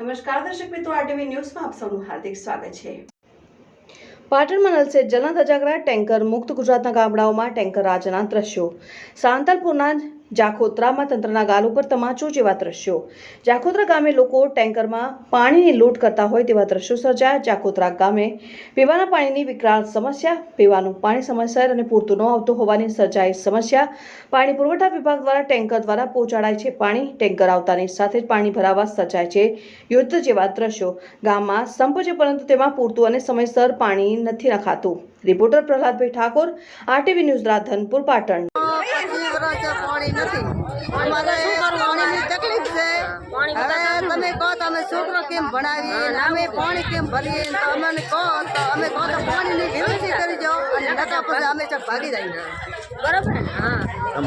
નમસ્કાર દર્શક મિત્રો આરટીવી ન્યૂઝમાં આપ સૌનું હાર્દિક સ્વાગત છે. પાટણમાં નલસે જલંત અજાગરા ટેન્કર મુક્ત ગુજરાતના ગામડાઓમાં ટેન્કર રાજના દ્રશ્યો. સાંતલપુરના જાખોત્રામાં તંત્રના ગાલ ઉપર તમાચો જેવા દ્રશ્યો. જાખોત્રા ગામે લોકો ટેન્કરમાં પાણીની લૂંટ કરતા હોય તેવા દ્રશ્યો સર્જાયા. જાખોત્રા ગામે પીવાના પાણીની વિકરાળ સમસ્યા, પીવાનું પાણી સમયસર અને પૂરતું ન આવતું હોવાની સર્જાઈ સમસ્યા. પાણી પુરવઠા વિભાગ દ્વારા ટેન્કર દ્વારા પહોંચાડાય છે પાણી. ટેન્કર આવતાની સાથે જ પાણી ભરાવા સર્જાય છે યુદ્ધ જેવા દ્રશ્યો. ગામમાં સંપ છે પરંતુ તેમાં પૂરતું અને સમયસર પાણી નથી રખાતું. Reporter Prahladbhai Thakor, RTV news Radhanpur, Patan. પાણી નથી. અમારે પાણીની તકલીફ છે. હવે તમે કહો તો અમે છોકરો કેમ ભણાવીએ? અમે પાણી કેમ ભરીએ? તો અમને કહો તો અમે કહો તો પાણીની વ્યવસ્થિત કરી દો અને નકા પછી અમે ચાલ ભાગી જઈએ બરોબર હા.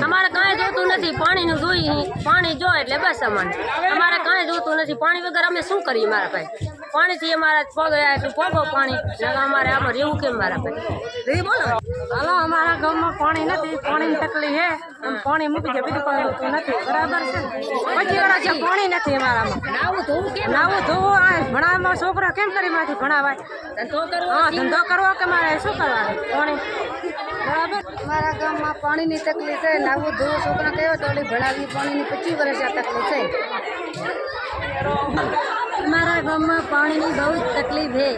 અમારે કાંઈ જોતું નથી. પાણીનું જોઈએ પાણી જો એટલે બસ અમને અમારે કાંઈ જોતું નથી. પાણી વગર અમે શું કરીએ મારા ભાઈ? પાણીથી અમારા પગ પોગો પાણી. અમારે આમાં રહેવું કેમ મારા ભાઈ? બોલો. હાલો. અમારા ગામમાં પાણી નથી પાણીની તકલીફ હે. પાણી મૂકી છે બીજું કોઈ મૂકતું નથી. બરાબર છે? પછી વાળા છે પાણી નથી અમારામાં. નાવું ધોવું કેમ? નાવું ધોવું આ ભણાવવામાં છોકરા કેમ કરી માંથી ભણાવાય? હા ધંધો કરવો કે મારે શું કરવાનું? પાણી. બરાબર? અમારા ગામમાં પાણીની તકલીફ છે નાવું ધોવું છોકરા કયો તો ભણાવી પાણીની પચીસ વર્ષ આ તકલીફ છે. અમારા ગામમાં પાણીની બહુ જ તકલીફ છે.